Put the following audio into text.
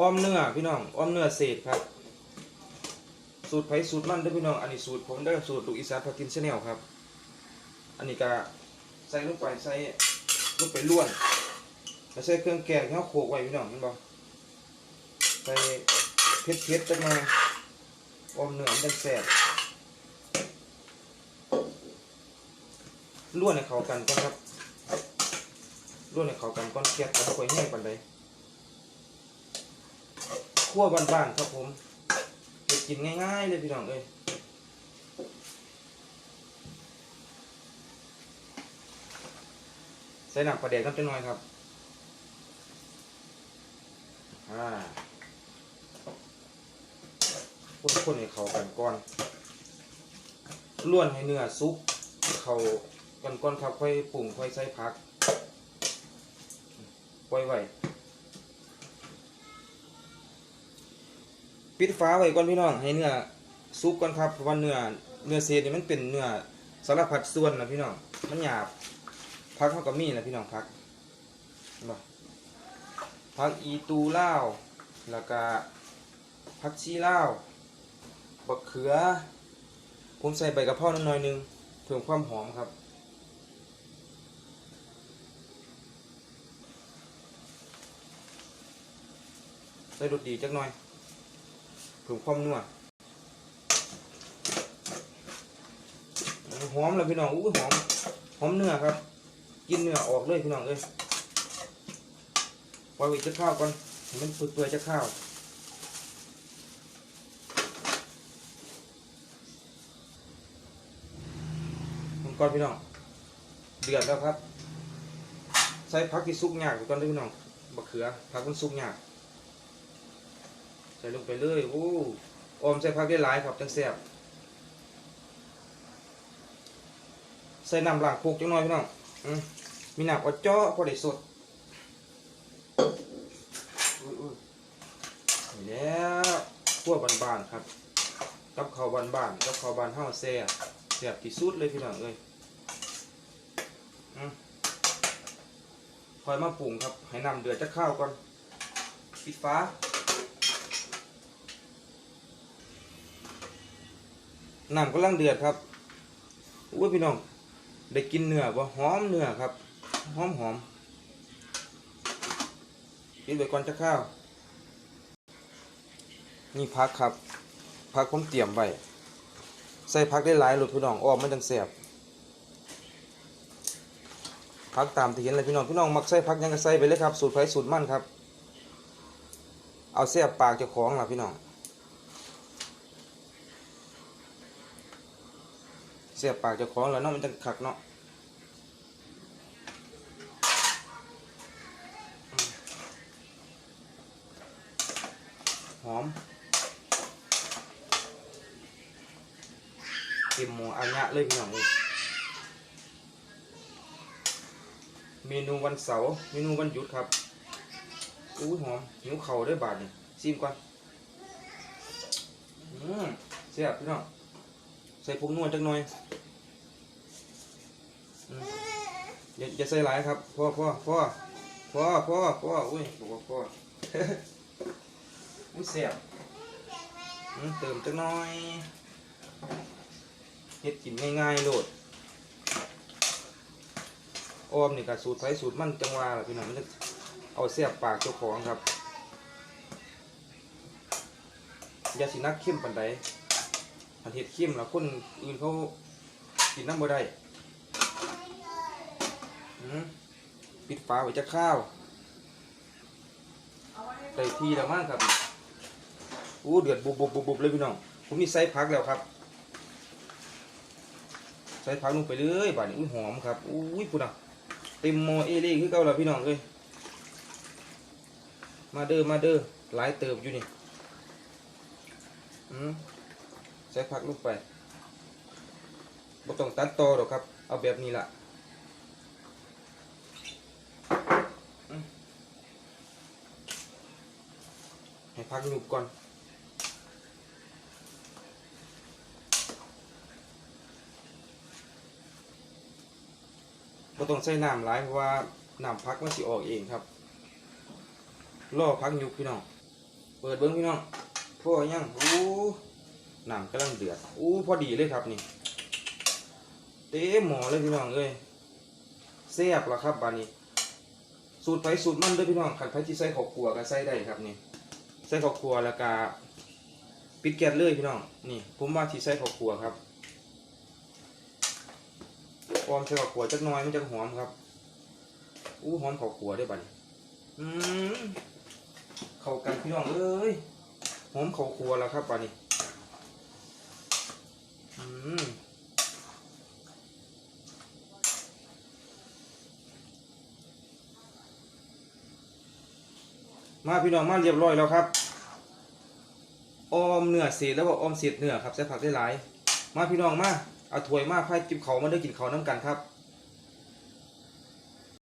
อ้อมเนื้อพี่น้องอ้อมเนื้อเศษครับ สูตรไผสูตรมันด้อพี่น้องอันนี้สูตรผมได้สูตรลูกอีสานพากินชาแนลครับ อันนี้ก็ใส่ลงไปใส่ลงไปล้วนแล้วใส่เครื่องแกงที่เขาโขลกไว้พี่น้องเห็นบ่ใส่เผ็ดๆจักหน่อยอ้อมเนื้อมันจังแซ่บล้วนให้เข้ากันก่อนครับล้วนให้เข้ากันก่อนแก๊สบ่ค่อยแห้งปานใด คั่วบ้านๆครับผมเฮ็ดกินง่ายๆเลยพี่น้องเอ้ยใส่หน้ำปลาแดกน้ำจังหน่อยครับอ่าคนๆให้เขากันก่อนล้วนให้เนื้อสุกเขากันก่อนครับค่อยปรุงค่อยใส่ผักปล่อยไว้ ปิดฟ้าไว้ก่อนพี่น้องให้เนื้อสุกก่อนครับเพราะว่าเนื้อเนื้อเศษนี่มันเป็นเนื้อสารพัดส่วนนะพี่น้องมันหยาบพักเขาก็มีนะพี่น้องพักเห็นบ่พักอีตูเล่าแล้วก็พักชีเล่าบักเขือ ผมใส่ใบกระเพราหน่อยนึงเพิ่มความหอมครับใส่รสดีจักหน่อย เพิ่มความนัวหอมแล้วพี่น้องอู้หอมหอมเนื้อครับ กินเนื้อออกเลยพี่น้องเอ้ยปล่อยไว้จะข้าวก่อนมันเปื่อยๆจะข้าวมันก่อนพี่น้องเดือดแล้วครับ ใส่ผักที่สุกยากก่อนเด้วยพี่น้องบักเขือผักมันสุกยาก ส่ลงไปเลยโอ้ออมใส่ผักได้หลายครับจังแซ่บใส่น้ำล้างโคกจังหน่อยพี่น้องมีหนักอดเจาะพอได้สดอุ้ยอุ้ยนี่แล้วขั้วบานๆครับ กับข้าวบานๆกับข้าวบานเฮาแซ่บแซ่บที่สุดเลยพี่น้องเอ้ยคอยมาปรุงครับ ให้น้ำเดือดจะข้าวก่อนปิดฟ้า น้ำกำลังเดือดครับอุ้ยพี่น้องได้กินเนื้อบ่หอมเนื้อครับ หอมหอมกินไปก่อนจะข้าว นี่พักครับ พักผมเตรียมไว้ใส่พักได้หลายหลุดพี่น้องอ้อมมันจังแสบพักตามที่เห็นเลยพี่น้องพี่น้องมักใส่พักยังก็ใส่ไปเลยครับ สูตรไฟสูตรมั่นครับ เอาเสียบปากเจ้าของล่ะพี่น้อง สียบปากเจ้าของแล้วเนาะมันจะขักเนาะหอมเต็มหมูอันยะเลยพี่น้องเลยเมนูวันเสาร์เมนูวันหยุดครับอู้หอมหิวเข่าวด้วยบาทนี่ซิมก่อนอืมเสียบพี่น้อง ใส่ผงนวดจักหน่อยอย่าอย่าใส่หลายครับพ่อพ่อพ่อพ่อพ่อพ่ออุ้ยบอกว่าพ่ออุ้ยเสียบเติมจักหน่อยเฮ็ดกินง่ายๆโลดออมนี่ก็สูตรไผสูตรมันจังหวะพี่น้องมันจะเอาเสียบปากเจ้าของครับอย่าสินักเข้มปานใด ถ้าเฮ็ดเข้มแล้วคนอื่นเขากินน้ำบ่ได้ปิดฝาไว้จะข้าวใส่ทีแล้วมากครับอู้เดือดบุบบุบบุบบุบเลยพี่น้องผมนี่ใส่พักแล้วครับ ใส่พักลงไปเลยบาดนี้อุ้ยหอมครับอุ้ยพุ่นอะเต็มมอเอเล่คือเก่าแล้วพี่น้องเอ้ยมาเด้อมาเด้อหลายเติบอยู่นี่อืม ใส่พักลงไปบ่ต้องตัดต่อหรอกครับ เอาแบบนี้ล่ะให้พักหนุบก่อนเราต้องใส่น้ำหลายเพราะว่าน้ำพักมันสิออกเองครับรอพักยุบพี่น้อง เปิดเบิ้งพี่น้องพ่อยังโอ้ น้ำกำลังเดือดโอ้พอดีเลยครับนี่เต็มหมอเลยพี่น้องเอ้ยแซ่บละครับบานี้ สูตรไปสูตรมันเด้วยพี่น้องขันไผ่ที่ใส่ข้าวคั่วก็ใส่ได้ครับนี่ใส่ข้าวคั่วแล้วก็ปิดแก๊สเลยพี่น้องนี่ผมว่าที่ใส่ข้าวคั่วครับออมใส่ข้าวคั่วจักน่อยมันจะหอมครับอู้หอมข้าวคั่วได้บัดนี้อืมเข้ากันพี่น้องเอ้ยหอมข้าวคั่วแล้วครับบัดนี้อืม มาพี่น้องมาเรียบร้อยแล้วครับออมเนื้อเศษแล้วก็ออมเศษเนื้อครับใส่ผักได้หลาย มาพี่น้องมาเอาถ้วยมาพายจิบเขามาได้กินเขาน้ำกันครับ